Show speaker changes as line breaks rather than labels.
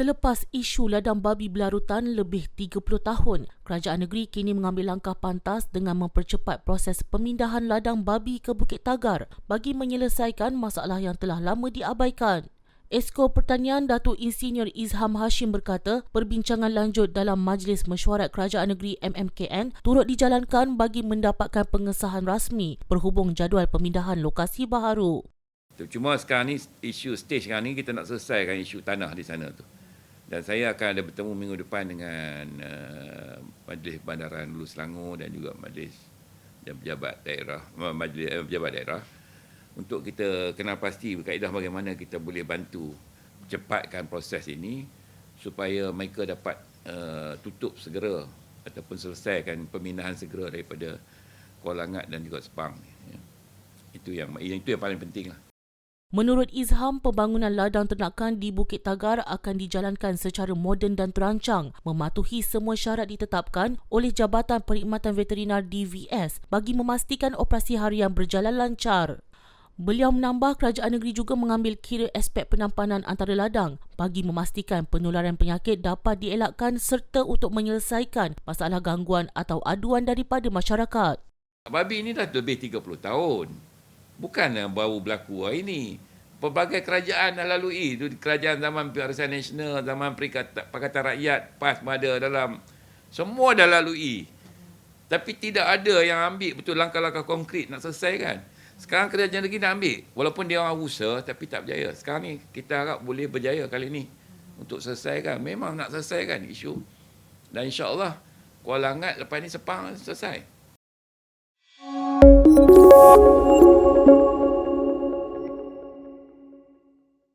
Selepas isu ladang babi berlarutan lebih 30 tahun, kerajaan negeri kini mengambil langkah pantas dengan mempercepat proses pemindahan ladang babi ke Bukit Tagar bagi menyelesaikan masalah yang telah lama diabaikan. Esko Pertanian Datuk Insinyur Izham Hashim berkata, perbincangan lanjut dalam Majlis Mesyuarat Kerajaan Negeri MMKN turut dijalankan bagi mendapatkan pengesahan rasmi berhubung jadual pemindahan lokasi baharu.
Cuma sekarang ni isu stage sekarang ni kita nak selesaikan isu tanah di sana tu. Dan saya akan ada bertemu minggu depan dengan uh, Majlis Bandaran Hulu Selangor dan juga Majlis Pejabat Daerah, Majlis uh, Pejabat Daerah untuk kita kenal pasti berkaedah bagaimana kita boleh bantu cepatkan proses ini supaya mereka dapat uh, tutup segera ataupun selesaikan pemindahan segera daripada Kuala Langat dan juga Sepang. Ya. Itu yang itu yang paling penting lah.
Menurut Izham, pembangunan ladang ternakan di Bukit Tagar akan dijalankan secara moden dan terancang, mematuhi semua syarat ditetapkan oleh Jabatan Perkhidmatan Veterinar DVS bagi memastikan operasi harian berjalan lancar. Beliau menambah kerajaan negeri juga mengambil kira aspek penampanan antara ladang bagi memastikan penularan penyakit dapat dielakkan serta untuk menyelesaikan masalah gangguan atau aduan daripada masyarakat.
Babi ini dah lebih 30 tahun bukan baru berlaku hari ini. Pelbagai kerajaan dah lalui. Itu kerajaan zaman Barisan Nasional, zaman Pakatan Rakyat, PAS ada dalam. Semua dah lalui. Tapi tidak ada yang ambil betul langkah-langkah konkret nak selesaikan. Sekarang kerajaan negeri nak ambil. Walaupun dia orang usaha tapi tak berjaya. Sekarang ni kita harap boleh berjaya kali ini. Untuk selesaikan. Memang nak selesaikan isu. Dan insyaAllah Kuala Langat lepas ni Sepang selesai. Thank you.